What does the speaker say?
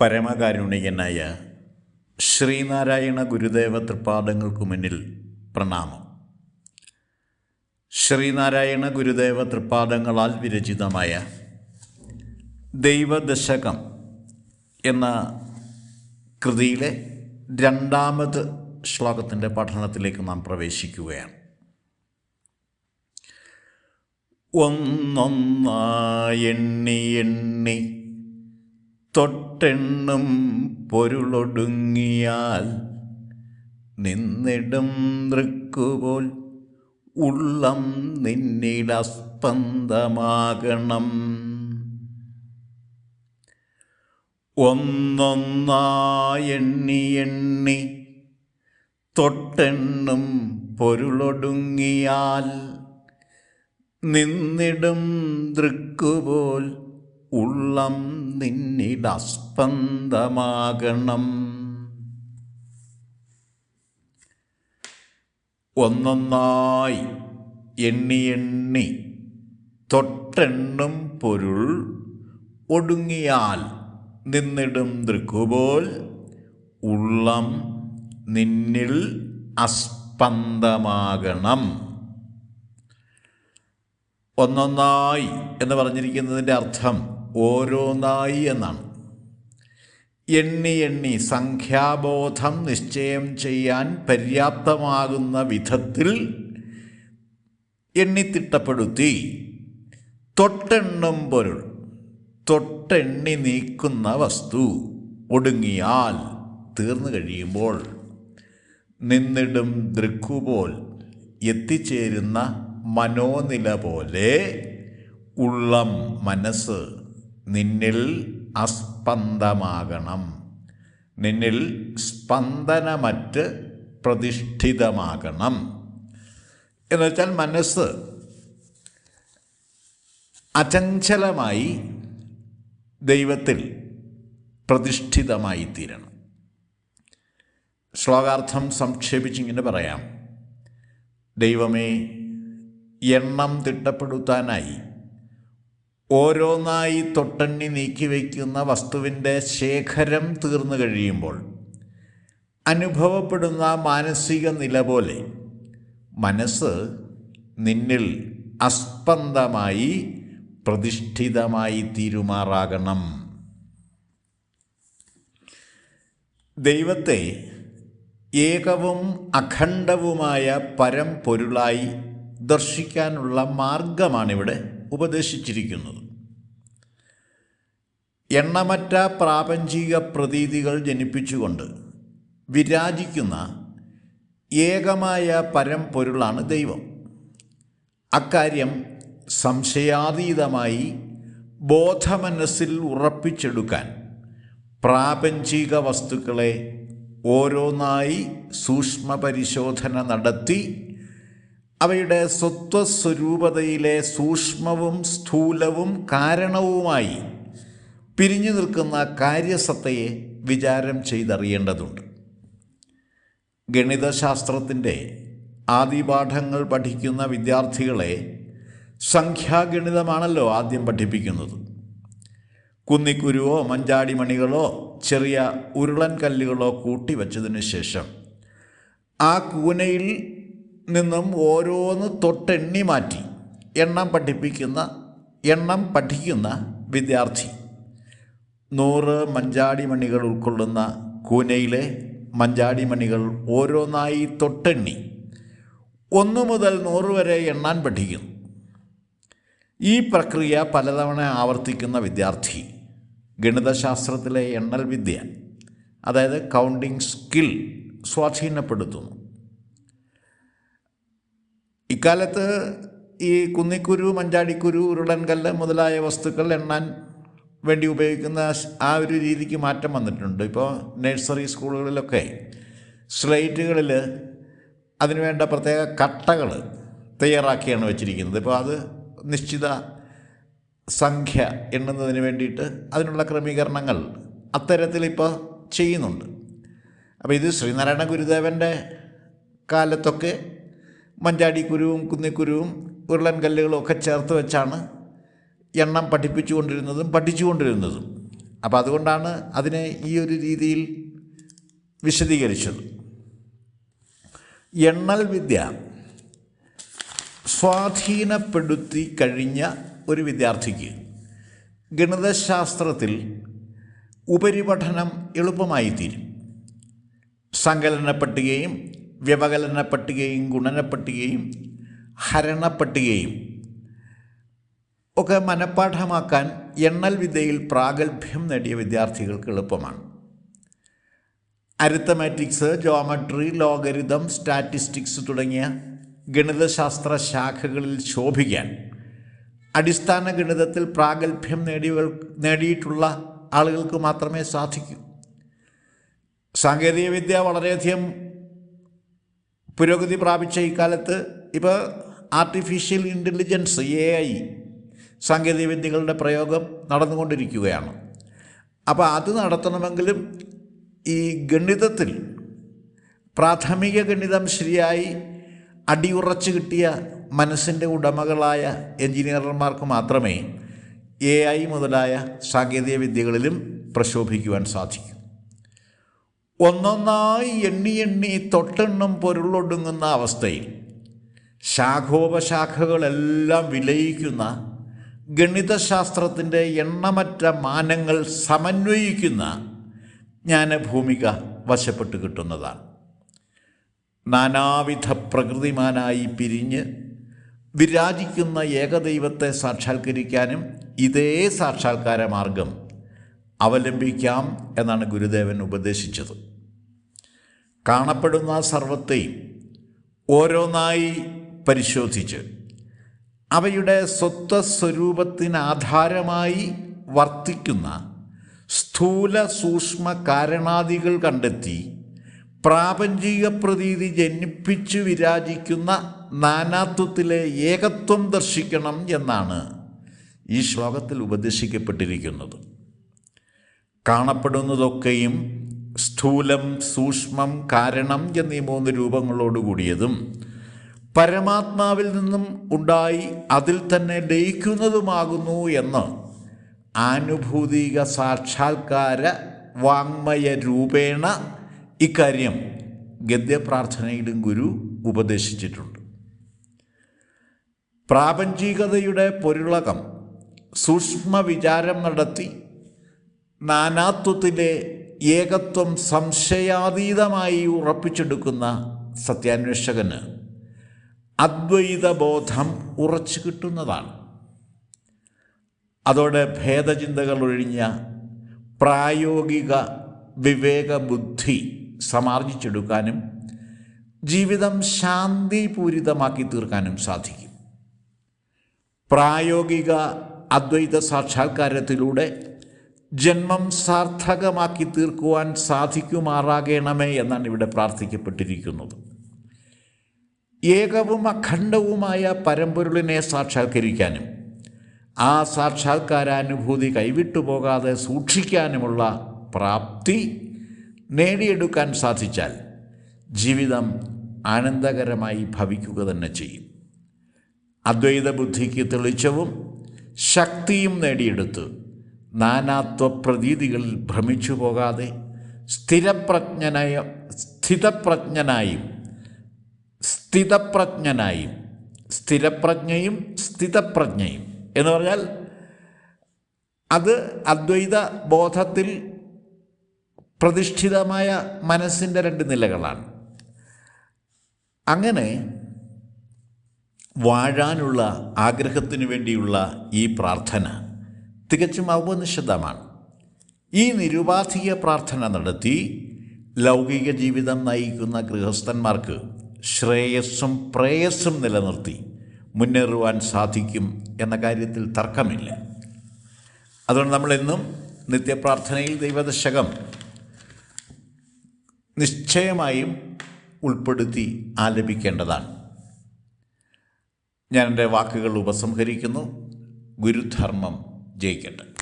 പരമകാരുണികനായ ശ്രീനാരായണ ഗുരുദേവ തൃപ്പാദങ്ങൾക്കു മുന്നിൽ പ്രണാമം. ശ്രീനാരായണ ഗുരുദേവ തൃപ്പാദങ്ങളാൽ വിരചിതമായ ദൈവദശകം എന്ന കൃതിയിലെ രണ്ടാമത് ശ്ലോകത്തിന്റെ പഠനത്തിലേക്ക് നാം പ്രവേശിക്കുകയാണ്. ഒന്നൊന്നായി എണ്ണി എണ്ണി തൊട്ടെണ്ണും പൊരുളൊടുങ്ങിയാൽ നിന്നിടും ദൃക്കുപോൽ ഉള്ളം നിന്നിടസ്പന്ദമാകണം ഒന്നൊന്നായെണ്ണി എണ്ണി തൊട്ടെണ്ണും പൊരുളൊടുങ്ങിയാൽ നിന്നിടും ദൃക്കുപോൽ ഉള്ളം നിന്നിടസ്പന്ദമാകണം. ഒന്നൊന്നായി എണ്ണി എണ്ണി തൊട്ടെണ്ണും പൊരുൾ ഒടുങ്ങിയാൽ നിന്നിടും ദൃക്കുപോൽ ഉള്ളം നിന്നിൽ അസ്പന്ദമാകണം. ഒന്നൊന്നായി എന്ന് പറഞ്ഞിരിക്കുന്നതിന്റെ അർത്ഥം ഓരോന്നായി എന്നാണ്. എണ്ണി എണ്ണി സംഖ്യാബോധം നിശ്ചയം ചെയ്യാൻ പര്യാപ്തമാകുന്ന വിധത്തിൽ എണ്ണിത്തിട്ടപ്പെടുത്തി. തൊട്ടെണ്ണും പൊരുൾ തൊട്ടെണ്ണി നീക്കുന്ന വസ്തു ഒടുങ്ങിയാൽ തീർന്നു കഴിയുമ്പോൾ നിന്നിടും ദൃക്കുപോൽ എത്തിച്ചേരുന്ന മനോനില പോലെ ഉള്ളം മനസ്സ് നിന്നിൽ അസ്പന്ദമാകണം. നിന്നിൽ സ്പന്ദനമറ്റ് പ്രതിഷ്ഠിതമാകണം. എന്നുവെച്ചാൽ മനസ്സ് അചഞ്ചലമായി ദൈവത്തിൽ പ്രതിഷ്ഠിതമായി തീരണം ശ്ലോകാർത്ഥം സംക്ഷേപിച്ചിങ്ങനെ പറയാം. ദൈവമേ എണ്ണം തിട്ടപ്പെടുത്താനായി ഓരോന്നായി തൊട്ടണ്ണി നീക്കി വയ്ക്കുന്ന വസ്തുവിന്റെ ശേഖരം തീർന്നു കഴിയുമ്പോൾ അനുഭവപ്പെടുന്ന മാനസിക നില പോലെ മനസ്സ് നിന്നിൽ അസ്പന്ദമായി പ്രതിഷ്ഠിതമായി തീരുമാറാകണം. ദൈവത്തെ ഏകവും അഖണ്ഡവുമായ പരംപൊരുളായി ദർശിക്കാനുള്ള മാർഗമാണിവിടെ. ഉപദേശിച്ചിരിക്കുന്നത്. എണ്ണമറ്റ പ്രാപഞ്ചിക പ്രതീതികൾ ജനിപ്പിച്ചുകൊണ്ട് വിരാജിക്കുന്ന ഏകമായ പരംപൊരുളാണ് ദൈവം. അക്കാര്യം സംശയാതീതമായി ബോധമനസ്സിൽ ഉറപ്പിച്ചെടുക്കാൻ പ്രാപഞ്ചിക വസ്തുക്കളെ ഓരോന്നായി സൂക്ഷ്മ പരിശോധന നടത്തി അവയുടെ സ്വത്വസ്വരൂപതയിലെ സൂക്ഷ്മവും സ്ഥൂലവും കാരണവുമായി പിരിഞ്ഞു നിൽക്കുന്ന കാര്യസത്തയെ വിചാരം ചെയ്തറിയേണ്ടതുണ്ട്. ഗണിതശാസ്ത്രത്തിന്റെ ആദിപാഠങ്ങൾ പഠിക്കുന്ന വിദ്യാർത്ഥികളെ സംഖ്യാഗണിതമാണല്ലോ ആദ്യം പഠിപ്പിക്കുന്നത്. കുന്നിക്കുരുവോ മഞ്ചാടി മണികളോ ചെറിയ ഉരുളൻ കല്ലുകളോ കൂട്ടിവച്ചതിന് ശേഷം ആ കൂനയിൽ നിന്നും ഓരോന്ന് തൊട്ടെണ്ണി മാറ്റി എണ്ണം പഠിപ്പിക്കുന്ന എണ്ണം പഠിക്കുന്ന വിദ്യാർത്ഥി. നൂറ് മഞ്ചാടി മണികൾ ഉൾക്കൊള്ളുന്ന കൂനയിലെ മഞ്ചാടി മണികൾ ഓരോന്നായി തൊട്ടെണ്ണി. ഒന്ന് മുതൽ നൂറ് വരെ എണ്ണാൻ പഠിക്കുന്നു ഈ പ്രക്രിയ പലതവണ ആവർത്തിക്കുന്ന വിദ്യാർത്ഥി. ഗണിതശാസ്ത്രത്തിലെ എണ്ണൽ വിദ്യ അതായത് കൗണ്ടിങ് സ്കിൽ സ്വാധീനപ്പെടുത്തുന്നു. ഇക്കാലത്ത് ഈ കുന്നിക്കുരു മഞ്ചാടിക്കുരു ഉരുളൻകല്ല് മുതലായ വസ്തുക്കൾ എണ്ണാൻ വേണ്ടി ഉപയോഗിക്കുന്ന ആ ഒരു രീതിക്ക് മാറ്റം വന്നിട്ടുണ്ട്. ഇപ്പോൾ നഴ്സറി സ്കൂളുകളിലൊക്കെ സ്ലേറ്റുകളിൽ അതിനുവേണ്ട പ്രത്യേക കട്ടകൾ തയ്യാറാക്കിയാണ് വെച്ചിരിക്കുന്നത്. ഇപ്പോൾ അത് നിശ്ചിത സംഖ്യ എണ്ണുന്നതിന് വേണ്ടിയിട്ട് അതിനുള്ള ക്രമീകരണങ്ങൾ അത്തരത്തിലിപ്പോൾ ചെയ്യുന്നുണ്ട്. അപ്പോൾ ഇത് ശ്രീനാരായണ ഗുരുദേവന്റെ കാലത്തൊക്കെ മഞ്ചാടിക്കുരുവും കുന്നിക്കുരുവും ഉരുളൻ കല്ലുകളും ഒക്കെ ചേർത്ത് വെച്ചാണ് എണ്ണം പഠിപ്പിച്ചുകൊണ്ടിരുന്നതും പഠിച്ചുകൊണ്ടിരുന്നതും. അപ്പോൾ അതുകൊണ്ടാണ് അതിനെ ഈ ഒരു രീതിയിൽ വിശദീകരിച്ചത്. എണ്ണൽ വിദ്യ സ്വാധീനപ്പെടുത്തി കഴിഞ്ഞ ഒരു വിദ്യാർത്ഥിക്ക് ഗണിതശാസ്ത്രത്തിൽ ഉപരിപഠനം എളുപ്പമായി തീരും സങ്കലന പട്ടികയും വ്യവകലന പട്ടികയും ഗുണന പട്ടികയും ഹരണ പട്ടികയും ഒക്കെ മനഃപ്പാഠമാക്കാൻ എണ്ണൽ വിദ്യയിൽ പ്രാഗൽഭ്യം നേടിയ വിദ്യാർത്ഥികൾക്ക് എളുപ്പമാണ്. അരിത്തമാറ്റിക്സ് ജോമട്രി ലോഗരിതം സ്റ്റാറ്റിസ്റ്റിക്സ് തുടങ്ങിയ ഗണിതശാസ്ത്ര ശാഖകളിൽ ശോഭിക്കാൻ അടിസ്ഥാന ഗണിതത്തിൽ പ്രാഗൽഭ്യം നേടിയവർ നേടിയിട്ടുള്ള ആളുകൾക്ക് മാത്രമേ സാധിക്കൂ. സാങ്കേതികവിദ്യ വളരെയധികം പുരോഗതി പ്രാപിച്ച ഇക്കാലത്ത് ഇപ്പോൾ ആർട്ടിഫിഷ്യൽ ഇന്റലിജൻസ് എ ഐ സാങ്കേതികവിദ്യകളുടെ പ്രയോഗം നടന്നുകൊണ്ടിരിക്കുകയാണ്. അപ്പോൾ അത് നടത്തണമെങ്കിലും ഈ ഗണിതത്തിൽ പ്രാഥമിക ഗണിതം ശരിയായി അടിയുറച്ച് കിട്ടിയ മനസ്സിന്റെ ഉടമകളായ എഞ്ചിനീയർമാർക്ക് മാത്രമേ എ ഐ മുതലായ സാങ്കേതിക വിദ്യകളിലും പ്രശോഭിക്കുവാൻ സാധിക്കൂ. ഒന്നൊന്നായി എണ്ണി എണ്ണി തൊട്ടെണ്ണം പൊരുളൊടുങ്ങുന്ന അവസ്ഥയിൽ ശാഖോപശാഖകളെല്ലാം വിലയിക്കുന്ന ഗണിതശാസ്ത്രത്തിന്റെ എണ്ണമറ്റ മാനങ്ങൾ സമന്വയിക്കുന്ന ജ്ഞാനഭൂമിക വശപ്പെട്ട് കിട്ടുന്നതാണ്. നാനാവിധ പ്രകൃതിമാനായി പിരിഞ്ഞ് വിരാജിക്കുന്ന ഏകദൈവത്തെ സാക്ഷാത്കരിക്കാനും ഇതേ സാക്ഷാത്കാര മാർഗം അവലംബിക്കാം എന്നാണ് ഗുരുദേവൻ ഉപദേശിച്ചത്. കാണപ്പെടുന്ന സർവത്തെയും ഓരോന്നായി പരിശോധിച്ച് അവയുടെ സ്വത്വസ്വരൂപത്തിനാധാരമായി വർത്തിക്കുന്ന സ്ഥൂല സൂക്ഷ്മ കാരണാദികൾ കണ്ടെത്തി പ്രാപഞ്ചിക പ്രതീതി ജനിപ്പിച്ചു വിരാജിക്കുന്ന നാനാത്വത്തിലെ ഏകത്വം ദർശിക്കണം എന്നാണ് ഈ ശ്ലോകത്തിൽ ഉപദേശിക്കപ്പെട്ടിരിക്കുന്നത്. കാണപ്പെടുന്നതൊക്കെയും സ്ഥൂലം സൂക്ഷ്മം കാരണം എന്നീ മൂന്ന് രൂപങ്ങളോടുകൂടിയതും പരമാത്മാവിൽ നിന്നും ഉണ്ടായി അതിൽ തന്നെ ലയിക്കുന്നതുമാകുന്നു എന്ന് ആനുഭൂതിക സാക്ഷാത്കാര വാങ്മയ രൂപേണ ഇക്കാര്യം ഗദ്യപ്രാർത്ഥനയിലും ഗുരു ഉപദേശിച്ചിട്ടുണ്ട്. പ്രാപഞ്ചികതയുടെ പൊരുളകം സൂക്ഷ്മ വിചാരം നടത്തി നാനാത്വത്തിലെ ഏകത്വം സംശയാതീതമായി ഉറപ്പിച്ചെടുക്കുന്ന സത്യാന്വേഷകന് അദ്വൈതബോധം ഉറച്ചു കിട്ടുന്നതാണ്. അതോടെ ഭേദചിന്തകൾ ഒഴിഞ്ഞ പ്രായോഗിക വിവേകബുദ്ധി സമാർജിച്ചെടുക്കാനും ജീവിതം ശാന്തിപൂരിതമാക്കി തീർക്കാനും സാധിക്കും. പ്രായോഗിക അദ്വൈത സാക്ഷാത്കാരത്തിലൂടെ ജന്മം സാർത്ഥകമാക്കി തീർക്കുവാൻ സാധിക്കുമാറാകണമേ എന്നാണ് ഇവിടെ പ്രാർത്ഥിക്കപ്പെട്ടിരിക്കുന്നത്. ഏകവും അഖണ്ഡവുമായ പരമ്പൊരുളിനെ സാക്ഷാത്കരിക്കാനും ആ സാക്ഷാത്കാരാനുഭൂതി കൈവിട്ടു പോകാതെ സൂക്ഷിക്കാനുമുള്ള പ്രാപ്തി നേടിയെടുക്കാൻ സാധിച്ചാൽ ജീവിതം ആനന്ദകരമായി ഭവിക്കുക തന്നെ ചെയ്യും. അദ്വൈത ബുദ്ധിക്ക് തെളിച്ചവും ശക്തിയും നേടിയെടുത്ത് നാനാത്വ പ്രതീതികളിൽ ഭ്രമിച്ചു പോകാതെ സ്ഥിരപ്രജ്ഞനായ സ്ഥിതപ്രജ്ഞനായും സ്ഥിതപ്രജ്ഞനായും സ്ഥിരപ്രജ്ഞയും സ്ഥിതപ്രജ്ഞയും എന്ന് പറഞ്ഞാൽ അത് അദ്വൈത ബോധത്തിൽ പ്രതിഷ്ഠിതമായ മനസ്സിന്റെ രണ്ട് നിലകളാണ്. അങ്ങനെ വാഴാനുള്ള ആഗ്രഹത്തിനു വേണ്ടിയുള്ള ഈ പ്രാർത്ഥന തികച്ചും അവനിഷിദ്ധമാണ് ഈ നിരുപാധിക പ്രാർത്ഥന നടത്തി ലൗകിക ജീവിതം നയിക്കുന്ന ഗൃഹസ്ഥന്മാർക്ക് ശ്രേയസ്സും പ്രേയസ്സും നിലനിർത്തി മുന്നേറുവാൻ സാധിക്കും എന്ന കാര്യത്തിൽ തർക്കമില്ല. അതുകൊണ്ട് നമ്മളെന്നും നിത്യപ്രാർത്ഥനയിൽ ദൈവദശകം നിശ്ചയമായും ഉൾപ്പെടുത്തി ആലപിക്കേണ്ടതാണ്. ഞാൻ എന്റെ വാക്കുകൾ ഉപസംഹരിക്കുന്നു. ഗുരുധർമ്മം ജയിക്കട്ടെ.